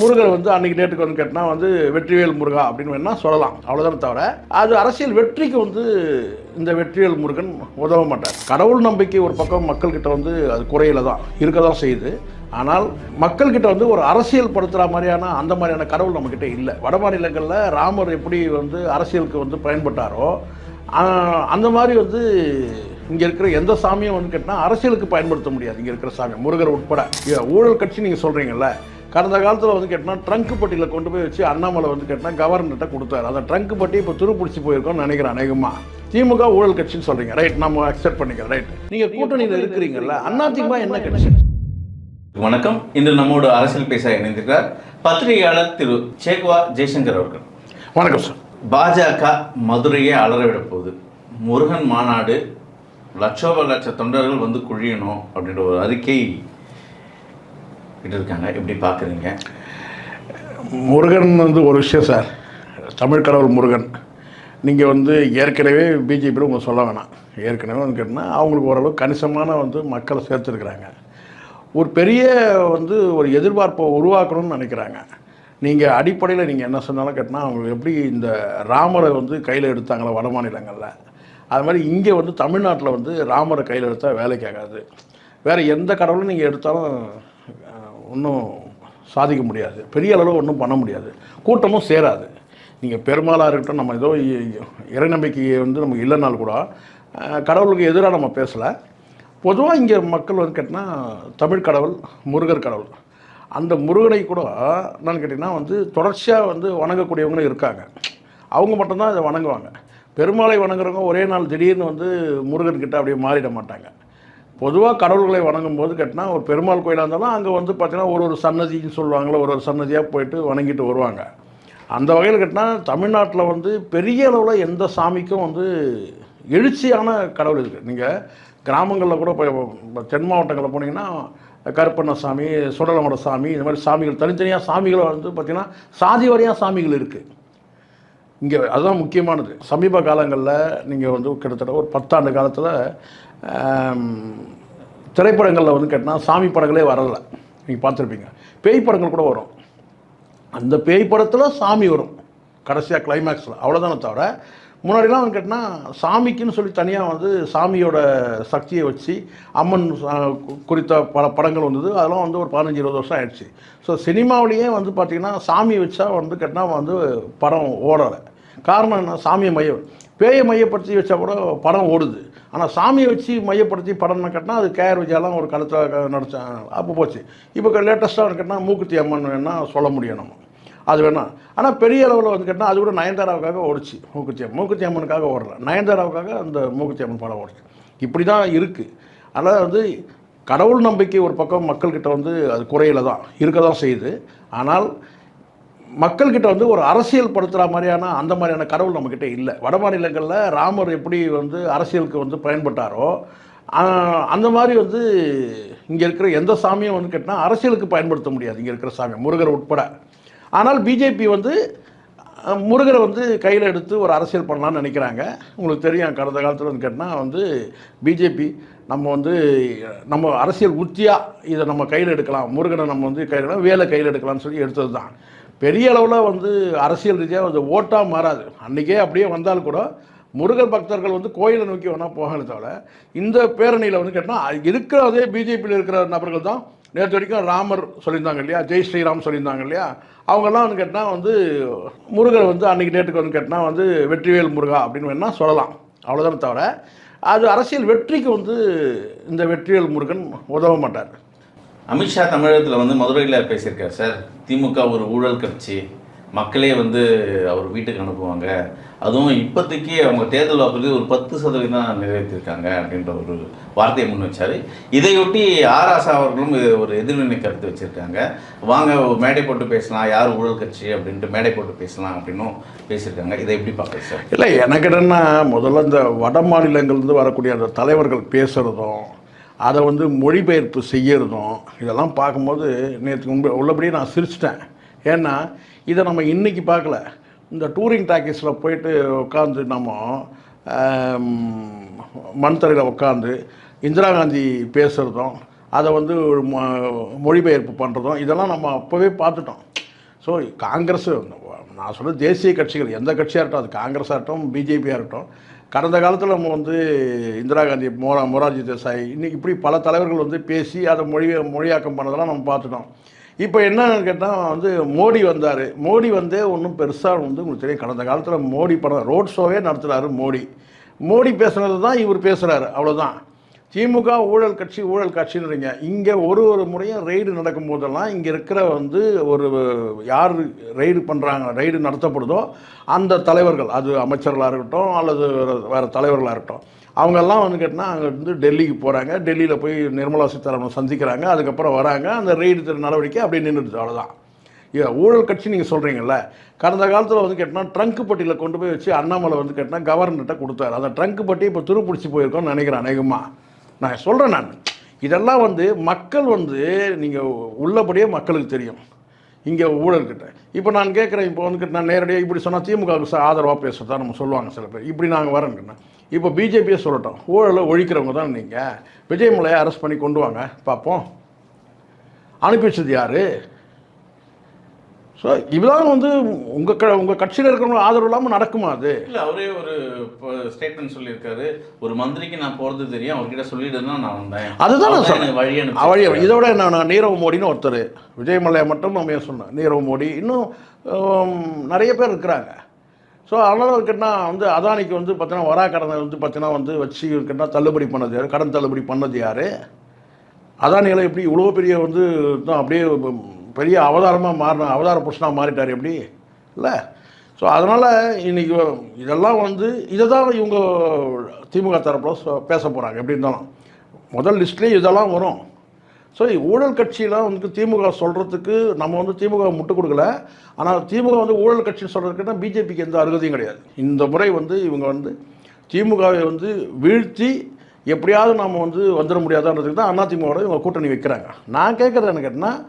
முருகர் வந்து அன்னைக்கு டேட்டுக்கு வந்து கேட்டினா வந்து வெற்றிவேல் முருகா அப்படின்னு வேணா சொல்லலாம். அவ்வளோதானே தவிர அது அரசியல் வெற்றிக்கு வந்து இந்த வெற்றிவேல் முருகன் உதவ மாட்டார். கடவுள் நம்பிக்கை ஒரு பக்கம் மக்கள்கிட்ட வந்து அது குறையில தான் இருக்க தான் செய்யுது. ஆனால் மக்கள்கிட்ட வந்து ஒரு அரசியல் படுத்துகிற மாதிரியான அந்த மாதிரியான கடவுள் நம்மக்கிட்ட இல்லை. வட மாநிலங்களில் ராமர் எப்படி வந்து அரசியலுக்கு வந்து பயன்பட்டாரோ அந்த மாதிரி வந்து இங்கே இருக்கிற எந்த சாமியும் வந்து கேட்டால் அரசியலுக்கு பயன்படுத்த முடியாது. இங்கே இருக்கிற சாமி முருகர் உட்பட. ஊழல் கட்சி நீங்கள் சொல்கிறீங்கல்ல கடந்த காலத்தில் வந்து கேட்டால் ட்ரங்க் பட்டியில் கொண்டு போய் வச்சு அண்ணாமலை வந்து கேட்டால் கவர்னர்கிட்ட கொடுத்தாரு. அந்த ட்ரங்க் பட்டி இப்போ துருப்பிடிச்சு போயிருக்கோம்னு நினைக்கிறேன் அநேகமாக திமுக ஊழல் கட்சின்னு சொல்கிறீங்க ரைட் நம்ம அக்செப்ட் பண்ணிக்கிறோம். ரைட் நீங்கள் கூட்டணியில் இருக்கிறீங்கல்ல அதிமுக என்ன கட்சி? வணக்கம். இன்று நம்மோடு அரசியல் பேச இணைந்திருக்கிறார் பத்திரிகையாளர் திரு சேகுவா ஜெய்சங்கர் அவர்கள். வணக்கம் சார் பாஜக மதுரையை அலறவிட போகுது. முருகன் மாநாடு லட்சோப லட்ச தொண்டர்கள் வந்து குழியணும் அப்படின்ற ஒரு அறிக்கை இருக்காங்க எப்படி பார்க்குறீங்க? முருகன் வந்து ஒரு விஷயம் சார். தமிழ் கடவுள் முருகன். நீங்கள் வந்து ஏற்கனவே பிஜேபியில் உங்கள் சொல்ல வேணாம். ஏற்கனவே வந்து கேட்டால் அவங்களுக்கு ஓரளவு கணிசமான வந்து மக்களை சேர்த்துருக்குறாங்க. ஒரு பெரிய வந்து ஒரு எதிர்பார்ப்பை உருவாக்கணும்னு நினைக்கிறாங்க. நீங்கள் அடிப்படையில் நீங்கள் என்ன சொன்னாலும் கேட்டால் அவங்க எப்படி இந்த ராமரை வந்து கையில் எடுத்தாங்களோ வட மாநிலங்களில்? அது மாதிரி இங்கே வந்து தமிழ்நாட்டில் வந்து ராமரை கையில் எடுத்தால் வேலைக்கு ஆகாது. வேறு எந்த கடவுளும் நீங்கள் எடுத்தாலும் ஒன்றும் சாதிக்க முடியாது. பெரிய அளவில் ஒன்றும் பண்ண முடியாது. கூட்டமும் சேராது. நீங்கள் பெருமாளாக இருக்கட்டும் நம்ம ஏதோ இ- இறை நம்பிக்கையை வந்து நமக்கு இல்லைனாலும் கூட கடவுளுக்கு எதிராக நம்ம பேசலை. பொதுவாக இங்கே மக்கள் வந்து கேட்டினா தமிழ் கடவுள் முருகர் கடவுள். அந்த முருகனை கூட என்னன்னு கேட்டிங்கன்னா வந்து தொடர்ச்சியாக வந்து வணங்கக்கூடியவங்களும் இருக்காங்க. அவங்க மட்டும்தான் இதை வணங்குவாங்க. பெருமாளை வணங்குறவங்க ஒரே நாள் திடீர்னு வந்து முருகன்கிட்ட அப்படியே மாறிட மாட்டாங்க. பொதுவாக கடவுள்களை வணங்கும் போது கட்டினா ஒரு பெருமாள் கோயிலாக இருந்தாலும் அங்கே வந்து பார்த்தீங்கன்னா ஒரு ஒரு சன்னதின்னு சொல்லுவாங்களே ஒரு ஒரு சன்னதியாக போயிட்டு வணங்கிட்டு வருவாங்க. அந்த வகையில் கட்டினா தமிழ்நாட்டில் வந்து பெரிய அளவில் எந்த சாமிக்கும் வந்து எழுச்சியான கடவுள் இருக்குது நீங்கள் கிராமங்களில் கூட போய் தென் மாவட்டங்களில் போனீங்கன்னா கருப்பண்ண சாமி சுடலமட சாமி இந்த மாதிரி சாமிகள் தனித்தனியாக சாமிகளை வந்து பார்த்திங்கன்னா சாதி வாரியாக சாமிகள் இருக்குது இங்கே அதுதான் முக்கியமானது. சமீப காலங்களில் நீங்கள் வந்து கிட்டத்தட்ட ஒரு பத்தாண்டு காலத்தில் திரைப்படங்களில் வந்து கேட்டால் சாமி படங்களே வரலை. நீங்கள் பார்த்துருப்பீங்க. பேய் படங்கள் கூட வரும். அந்த பேய் படத்தில் சாமி வரும். கடைசியாக கிளைமேக்ஸில் அவ்வளோதானே தவிர முன்னாடிலாம் வந்து கேட்டால் சாமிக்குன்னு சொல்லி தனியாக வந்து சாமியோட சக்தியை வச்சு அம்மன் சா- குறித்த பல படங்கள் வந்தது. அதெல்லாம் வந்து ஒரு பதினஞ்சு இருபது வருஷம் ஆயிடுச்சு. ஸோ சினிமாவிலேயே வந்து பார்த்திங்கன்னா சாமி வச்சா வந்து கேட்டால் வந்து படம் ஓடலை. காரணம் என்ன? சாமியை மையம் பேயை மையப்படுத்தி வச்சா கூட படம் ஓடுது. ஆனால் சாமியை வச்சு மையப்படுத்தி படம்னு கேட்டால் அது கேஆர் விஜயாலாம் ஒரு காலத்தில் நடிச்சான் அப்போ போச்சு. இப்போ லேட்டஸ்ட்டாக கேட்டால் மூக்குத்தி அம்மன் வேணால் சொல்ல முடியும் நம்ம? அது வேணாம் ஆனால் பெரிய அளவில் வந்து கேட்டால் அது கூட நயன்தாராவுக்காக ஓடிச்சு. மூக்குத்தி அம்மன். மூக்குத்தி அம்மனுக்காக ஓடல. நயன்தாராவுக்காக அந்த மூக்குத்தி அம்மன் படம் ஓடிச்சு. இப்படி தான் இருக்குது அதனால் வந்து கடவுள் நம்பிக்கை ஒரு பக்கம் மக்கள்கிட்ட வந்து அது குறையில தான். இருக்க தான் செய்யுது. ஆனால் மக்கள்கிட்ட வந்து ஒரு அரசியல் படுத்துகிற மாதிரியான அந்த மாதிரியான கடவுள் நம்மக்கிட்ட இல்லை. வட மாநிலங்களில் ராமர் எப்படி வந்து அரசியலுக்கு வந்து பயன்பட்டாரோ அந்த மாதிரி வந்து இங்கே இருக்கிற எந்த சாமியும் வந்து கேட்டால் அரசியலுக்கு பயன்படுத்த முடியாது. இங்கே இருக்கிற சாமி முருகர் உட்பட. ஆனால் பிஜேபி வந்து முருகரை வந்து கையில் எடுத்து ஒரு அரசியல் பண்ணலாம்னு நினைக்கிறாங்க. உங்களுக்கு தெரியும் கடந்த காலத்தில் வந்து கேட்டால் வந்து பிஜேபி நம்ம வந்து நம்ம அரசியல் உத்தியாக இதை நம்ம கையில் எடுக்கலாம். முருகனை நம்ம வந்து கையில் எடுக்கலாம். வேலை கையில் எடுக்கலாம்னு சொல்லி எடுத்தது தான். பெரிய அளவில் வந்து அரசியல் ரீதியாக வந்து ஓட்டாக மாறாது. அன்றைக்கே அப்படியே வந்தால் கூட முருகர் பக்தர்கள் வந்து கோயிலை நோக்கி வேணால் போகல தவிர இந்த பேரணியில் வந்து கேட்டால் இருக்கிற அதே பிஜேபியில் இருக்கிற நபர்கள் தான் நேற்று வரைக்கும் ராமர் சொல்லியிருந்தாங்க இல்லையா? ஜெய் ஸ்ரீராம் சொல்லியிருந்தாங்க இல்லையா? அவங்கெல்லாம் வந்து கேட்டால் வந்து முருகர் வந்து அன்றைக்கி டேட்டுக்கு வந்து கேட்டால் வந்து வெற்றிவேல் முருகா அப்படின்னு வேணால் சொல்லலாம். அவ்வளோதானே தவிர அது அரசியல் வெற்றிக்கு வந்து இந்த வெற்றிவேல் முருகன் உதவ மாட்டார். அமித்ஷா தமிழகத்தில் வந்து மதுரையில் பேசியிருக்கார் சார். திமுக ஒரு ஊழல் கட்சி. மக்களே வந்து அவர் வீட்டுக்கு அனுப்புவாங்க. அதுவும் இப்போதைக்கு அவங்க தேர்தல் வாக்குறுதி ஒரு பத்து சதவீதம் தான் நிறைவேற்றிருக்காங்க அப்படின்ற ஒரு வார்த்தையை முன் வச்சார். இதையொட்டி ஆர் ஆசா அவர்களும் ஒரு எதிர்வினை கருத்து வச்சுருக்காங்க. வாங்க மேடை போட்டு பேசலாம் யார் ஊழல் கட்சி அப்படின்ட்டு மேடை போட்டு பேசலாம் அப்படின்னும் பேசியிருக்காங்க. இதை எப்படி பார்க்குறது சார்? இல்லை எனக்கு என்னென்னா முதல்ல இந்த வட மாநிலங்கள்லேருந்து வரக்கூடிய அந்த தலைவர்கள் பேசுகிறதும் அதை வந்து மொழிபெயர்ப்பு செய்யறதும் இதெல்லாம் பார்க்கும்போது நேற்று உள்ளபடியே நான் சிரிச்சிட்டேன். ஏன்னா இதை நம்ம இன்றைக்கி பார்க்கல. இந்த டூரிங் டாக்கீஸில் போயிட்டு உட்காந்து நம்ம ஆம், உட்காந்து இந்திரா காந்தி பேசுகிறதும் அதை வந்து ஒரு மொ- மொழிபெயர்ப்பு பண்ணுறதும் இதெல்லாம் நம்ம அப்போவே பார்த்துட்டோம். ஸோ காங்கிரஸ் நான் சொல்ல தேசிய கட்சிகள் எந்த கட்சியாக இருக்கட்டும் அது காங்கிரஸாக இருக்கட்டும் பிஜேபியாக இருக்கட்டும் கடந்த காலத்தில் நம்ம வந்து இந்திரா காந்தி மொரா மொரார்ஜி தேசாய் இன்றைக்கி இப்படி பல தலைவர்கள் வந்து பேசி அதை மொழி மொழியாக்கம் பண்ணதெல்லாம் நம்ம பார்த்துட்டோம். இப்போ என்னன்னு கேட்டால் வந்து மோடி வந்தார். மோடி வந்தே ஒன்றும் பெருசாக வந்து உங்களுக்கு தெரியும். கடந்த காலத்தில் மோடி படம் ரோட் ஷோவே நடத்துகிறாரு மோடி. மோடி பேசுனது தான் இவர் பேசுகிறாரு அவ்வளோதான் திமுக ஊழல் கட்சி ஊழல் கட்சின்றீங்க இங்கே ஒரு ஒரு முறையும் ரெய்டு நடக்கும் போதெல்லாம் இங்கே இருக்கிற வந்து ஒரு யார் ரெய்டு பண்ணுறாங்க ரெய்டு நடத்தப்படுதோ அந்த தலைவர்கள் அது அமைச்சர்களாக இருக்கட்டும் அல்லது வேறு வேறு தலைவர்களாக இருக்கட்டும் அவங்கெல்லாம் வந்து கேட்டால் அங்கே வந்து டெல்லிக்கு போகிறாங்க டெல்லியில் போய் நிர்மலா சீதாராமன் சந்திக்கிறாங்க. அதுக்கப்புறம் வராங்க. அந்த ரெய்டு நடவடிக்கை அப்படியே நின்றுடுது. அவ்வளோதான் இது ஊழல் கட்சி நீங்கள் சொல்கிறீங்கல்ல கடந்த காலத்தில் வந்து கேட்டால் ட்ரங்க் பட்டியில் கொண்டு போய் வச்சு அண்ணாமலை வந்து கேட்டால் கவர்னர்கிட்ட கொடுத்தாரு. அந்த ட்ரங்க் பட்டி இப்போ துருப்பிடிச்சி போயிருக்கோம்னு நினைக்கிறேன் அநேகமாக நான் சொல்கிறேன் நான். இதெல்லாம் வந்து மக்கள் வந்து நீங்கள் உள்ளபடியே மக்களுக்கு தெரியும். இங்கே ஊழல்கிட்ட. இப்போ நான் கேட்குறேன் இப்போ வந்துட்டு நான் நேரடியாக இப்படி சொன்னால் திமுகவுக்கு ஆதரவாக பேசுகிறதா நம்ம சொல்லுவாங்க சில பேர். இப்படி நாங்கள் வரேன்னு இப்போ பிஜேபியே சொல்லட்டோம். ஊழலை ஒழிக்கிறவங்க தான் நீங்கள் விஜயமலையை அரெஸ்ட் பண்ணி கொண்டு வாங்க. பார்ப்போம். அனுப்பி வச்சது யார்? ஸோ இதுதான் வந்து உங்கள் க உங்கள் கட்சியில் இருக்கிறவங்க ஆதரவு இல்லாமல் நடக்குமா அது? இல்ல அவரே ஒரு ஸ்டேட்மெண்ட் சொல்லியிருக்காரு. ஒரு மந்திரிக்கு நான் போறது தெரியும். அவர்கிட்ட சொல்லிட்டு தான் நான் வந்தேன். அதுதான் நான். எனக்கு வழி வச்சாரு. இதோட என்ன நீரவ் மோடின்னு ஒருத்தர். விஜயமலையை மட்டும் நம்ம ஏன் சொன்னோம் நீரவ் மோடி. இன்னும் நிறைய பேர் இருக்கிறாங்க. ஸோ அதனால் இருக்குன்னா வந்து அதானிக்கு வந்து பார்த்தீங்கன்னா வரா கடனை வந்து பார்த்தீங்கன்னா வந்து வச்சு இருக்கட்டினா தள்ளுபடி பண்ணது யார்? கடன் தள்ளுபடி பண்ணது யார்? அதானிகளை எப்படி இவ்வளோ பெரிய வந்து தான் அப்படியே பெரிய அவதாரமாக மாறின அவதார புருஷனாக மாறிட்டார் எப்படி? இல்லை. ஸோ அதனால் இன்னைக்கு இதெல்லாம் வந்து இதை தான் இவங்க திமுக தரப்பில் பேச போகிறாங்க எப்படி இருந்தாலும். முதல் லிஸ்ட்லேயே இதெல்லாம் வரும். ஸோ ஊழல் கட்சியெலாம் வந்து திமுக சொல்கிறதுக்கு நம்ம வந்து திமுக முட்டு கொடுக்கல. ஆனால் திமுக வந்து ஊழல் கட்சின்னு சொல்கிறதுக்குன்னா பிஜேபிக்கு எந்த அருகதையும் கிடையாது. இந்த முறை வந்து இவங்க வந்து திமுகவை வந்து வீழ்த்தி எப்படியாவது நாம் வந்து வந்துட முடியாதான்றதுக்கு தான் அதிமுகவோட இவங்க கூட்டணி வைக்கிறாங்க. நான் கேட்குறது என்ன கேட்டால்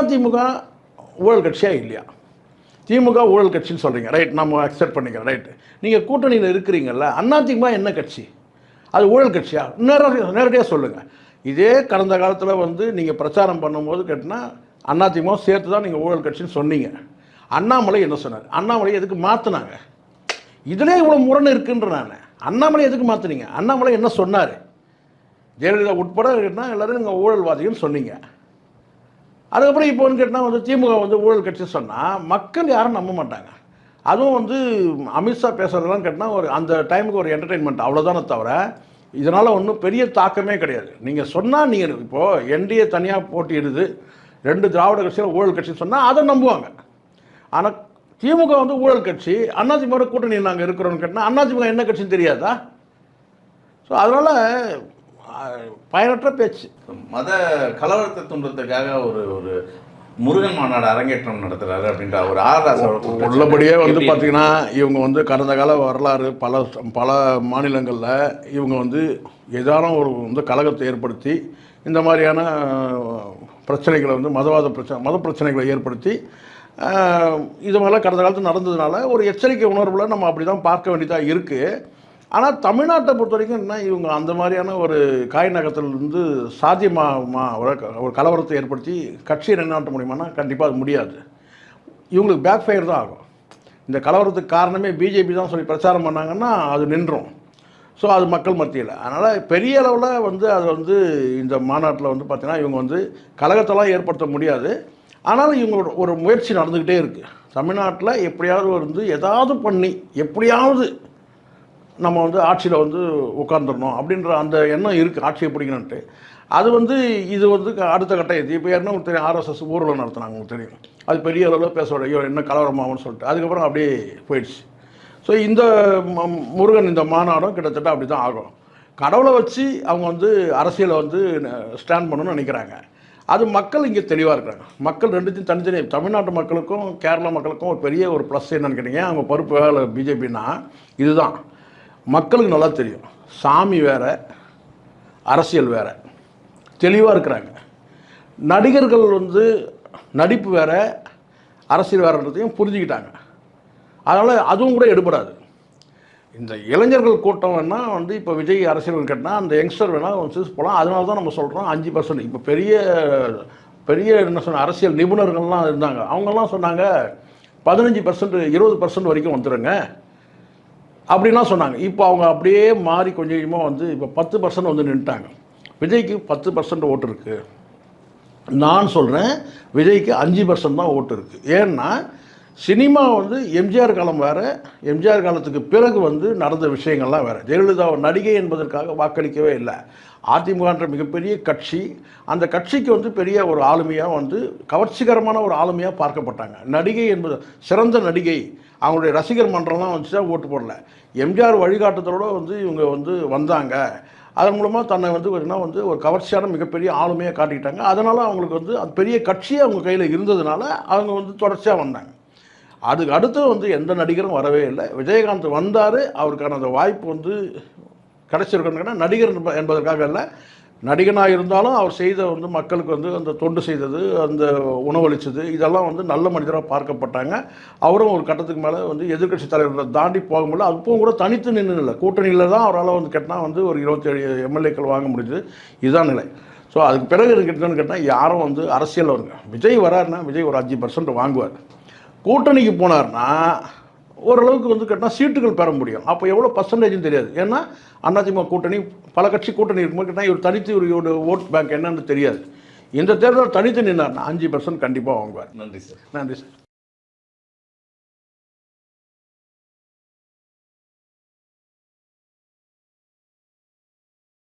அதிமுக ஊழல் கட்சியாக இல்லையா? திமுக ஊழல் கட்சின்னு சொல்கிறீங்க ரைட் நம்ம அக்செப்ட் பண்ணிக்கிறோம். ரைட் நீங்கள் கூட்டணியில் இருக்கிறீங்கல்ல அதிமுக என்ன கட்சி? அது ஊழல் கட்சியா? நேரடியாக நேரடியாக சொல்லுங்கள் இதே கடந்த காலத்தில் வந்து நீங்கள் பிரச்சாரம் பண்ணும்போது கேட்டினா அதிமுக சேர்த்து தான் நீங்கள் ஊழல் கட்சின்னு சொன்னீங்க. அண்ணாமலை என்ன சொன்னார்? அண்ணாமலை எதுக்கு மாற்றினாங்க இதிலே இவ்வளோ முரண் இருக்குன்ற நான். அண்ணாமலை எதுக்கு மாற்றுனீங்க அண்ணாமலை என்ன சொன்னார்? ஜெயலலிதா உட்பட கேட்டினா எல்லாரும் நீங்கள் ஊழல்வாதிகள்னு சொன்னீங்க. அதுக்கப்புறம் இப்போ வந்து கேட்டால் வந்து திமுக வந்து ஊழல் கட்சி சொன்னால் மக்கள் யாரும் நம்ப மாட்டாங்க. அதுவும் வந்து அமித்ஷா பேசுகிறதெல்லாம் கேட்டால் ஒரு அந்த டைமுக்கு ஒரு என்டர்டெயின்மெண்ட் அவ்வளோதானே தவிர இதனால் ஒன்றும் பெரிய தாக்கமே கிடையாது. நீங்கள் சொன்னால் நீங்கள் இப்போது என்டிஏ தனியாக போட்டியிடுது ரெண்டு திராவிட கட்சியில் ஊழல் கட்சி சொன்னால் அதை நம்புவாங்க. ஆனால் திமுக வந்து ஊழல் கட்சி அதிமுக கூட்டணி நாங்கள் இருக்கிறோன்னு கேட்டால் அதிமுக என்ன கட்சின்னு தெரியாதா? ஸோ அதனால் பயனற்ற பேச்சு. மத கலவரத்தை தூண்டுறதுக்காக ஒரு ஒரு முருகன் மாநாடு அரங்கேற்றம் நடத்துறாரு அப்படின்ற ஒரு ஆர் ராசா உள்ளபடியே வந்து பார்த்தீங்கன்னா இவங்க வந்து கடந்த கால வரலாறு பல பல மாநிலங்களில் இவங்க வந்து ஏதானும் ஒரு வந்து கழகத்தை ஏற்படுத்தி இந்த மாதிரியான பிரச்சனைகளை வந்து மதவாத பிரச்சனை மத பிரச்சனைகளை ஏற்படுத்தி இது மாதிரிலாம் கடந்த காலத்தில் நடந்ததுனால ஒரு எச்சரிக்கை உணர்வில் நம்ம அப்படி தான் பார்க்க வேண்டியதாக இருக்குது ஆனால் தமிழ்நாட்டை பொறுத்த வரைக்கும் என்ன இவங்க அந்த மாதிரியான ஒரு காய் நகரத்திலிருந்து சாத்தியமா ஒரு ஒரு கலவரத்தை ஏற்படுத்தி கட்சியை நிலைநாட்ட முடியுமானா கண்டிப்பாக அது முடியாது. இவங்களுக்கு பேக் ஃபயர் தான் ஆகும். இந்த கலவரத்துக்கு காரணமே பிஜேபி தான் சொல்லி பிரச்சாரம் பண்ணாங்கன்னா அது நின்றும். ஸோ அது மக்கள் மத்தியில். அதனால் பெரிய அளவில் வந்து அது வந்து இந்த மாநாட்டில் வந்து பார்த்திங்கன்னா இவங்க வந்து கழகத்தெல்லாம் ஏற்படுத்த முடியாது. ஆனாலும் இவங்களோட ஒரு முயற்சி நடந்துக்கிட்டே இருக்குது தமிழ்நாட்டில் எப்படியாவது வந்து ஏதாவது பண்ணி எப்படியாவது நம்ம வந்து ஆட்சியில் வந்து உட்காந்துடணும் அப்படின்ற அந்த எண்ணம் இருக்குது ஆட்சியை பிடிக்கணுன்ட்டு அது வந்து இது வந்து அடுத்த கட்டம் இது இப்போ ஏற்கனவே உங்களுக்கு தெரியும் ஆர்எஸ்எஸ் ஊர்வலம் நடத்தினாங்க உங்களுக்கு தெரியும். அது பெரிய அளவில் பேச ஐயோ என்ன கலவரமாகும்னு சொல்லிட்டு. அதுக்கப்புறம் அப்படியே போயிடுச்சு. ஸோ இந்த முருகன் இந்த மாநாடும் கிட்டத்தட்ட அப்படி தான் ஆகும். கடவுளை வச்சு அவங்க வந்து அரசியலை வந்து ஸ்டாண்ட் பண்ணணும்னு நினைக்கிறாங்க. அது மக்கள் இங்கே தெளிவாக இருக்கிறாங்க. மக்கள் ரெண்டுத்தையும் தனித்தனி தமிழ்நாட்டு மக்களுக்கும் கேரளா மக்களுக்கும் ஒரு பெரிய ஒரு ப்ளஸ் என்னன்னு கேட்டீங்க. அவங்க பருப்பு வேலை பிஜேபின்னா இதுதான். மக்களுக்கு நல்லா தெரியும். சாமி வேறு அரசியல் வேறு. தெளிவாக இருக்கிறாங்க. நடிகர்கள் வந்து நடிப்பு வேறு அரசியல் வேறுன்றதையும் புரிஞ்சுக்கிட்டாங்க. அதனால் அதுவும் கூட எடுபடாது. இந்த இளைஞர்கள் கூட்டம் வேணால் வந்து இப்போ விஜய் அரசியல் கேட்டால் அந்த யங்ஸ்டர் வேணால் வந்து போகலாம் அதனால தான் நம்ம சொல்கிறோம் அஞ்சு பர்சன்ட் இப்போ பெரிய பெரிய என்ன சொன்ன அரசியல் நிபுணர்கள்லாம் இருந்தாங்க. அவங்கெல்லாம் சொன்னாங்க பதினஞ்சு பர்சன்ட் இருபது பர்சன்ட் வரைக்கும் வந்துடுங்க அப்படின்லாம் சொன்னாங்க. இப்போ அவங்க அப்படியே மாறி கொஞ்சம் கொஞ்சமாக வந்து இப்போ பத்து பர்சன்ட் வந்து நின்றுட்டாங்க விஜய்க்கு பத்து பர்சன்ட் ஓட்டு இருக்குது நான் சொல்கிறேன் விஜய்க்கு அஞ்சு பர்சன்ட் தான் ஓட்டு இருக்குது ஏன்னா சினிமா வந்து எம்ஜிஆர் காலம் வேறு எம்ஜிஆர் காலத்துக்கு பிறகு வந்து நடந்த விஷயங்கள்லாம் வேறு. ஜெயலலிதா நடிகை என்பதற்காக வாக்களிக்கவே இல்லை. அதிமுகன்ற மிகப்பெரிய கட்சி அந்த கட்சிக்கு வந்து பெரிய ஒரு ஆளுமையாக வந்து கவர்ச்சிகரமான ஒரு ஆளுமையாக பார்க்கப்பட்டாங்க. நடிகை என்பது சிறந்த நடிகை அவங்களுடைய ரசிகர் மன்றம்லாம் வந்துச்சா தான் ஓட்டு போடல. எம்ஜிஆர் வழிகாட்டுதலோட வந்து இவங்க வந்து வந்தாங்க. அதன் மூலமாக தன்னை வந்து பார்த்திங்கன்னா வந்து ஒரு கவர்ச்சியான மிகப்பெரிய ஆளுமையாக காட்டிக்கிட்டாங்க. அதனால் அவங்களுக்கு வந்து அது பெரிய கட்சியே அவங்க கையில் இருந்ததுனால அவங்க வந்து தொடர்ச்சியாக வந்தாங்க. அதுக்கு அடுத்து வந்து எந்த நடிகரும் வரவே இல்லை. விஜயகாந்த் வந்தார். அவருக்கான அந்த வாய்ப்பு வந்து கிடச்சிருக்கணுங்கன்னா நடிகர் என்ப- என்பதற்காக இல்லை நடிகனாக இருந்தாலும் அவர் செய்த வந்து மக்களுக்கு வந்து அந்த தொண்டு செய்தது அந்த உணவளித்தது இதெல்லாம் வந்து நல்ல மனிதராக பார்க்கப்பட்டாங்க. அவரும் ஒரு கட்டத்துக்கு மேலே வந்து எதிர்க்கட்சி தலைவர்களை தாண்டி போக முடியல. அப்பவும் கூட தனித்து நின்று இல்லை கூட்டணியில் தான் அவரால் வந்து கேட்டால் வந்து ஒரு இருபத்தேழு எம்எல்ஏக்கள் வாங்க முடியுது இதுதான் நிலை. ஸோ அதுக்கு பிறகு இருக்கிறதுன்னு கேட்டால் யாரும் வந்து அரசியல் வருங்க விஜய் வராருன்னா விஜய் ஒரு அஞ்சு பர்சன்ட் வாங்குவார். கூட்டணிக்கு போனார்னா ஓரளவுக்கு வந்து கேட்டால் சீட்டுகள் பெற முடியும். அப்போ எவ்வளோ பர்சன்டேஜ்னு தெரியாது. ஏன்னா அதிமுக கூட்டணி பல கட்சி கூட்டணி இருக்கும்போது கேட்டால் இவர் தனித்து இவரோட ஓட் பேங்க் என்னன்னு தெரியாது. இந்த தேர்தல் தனித்து நின்னார்னா அஞ்சு பர்சன்ட் கண்டிப்பாக வாங்குவார். நன்றி சார் நன்றி சார்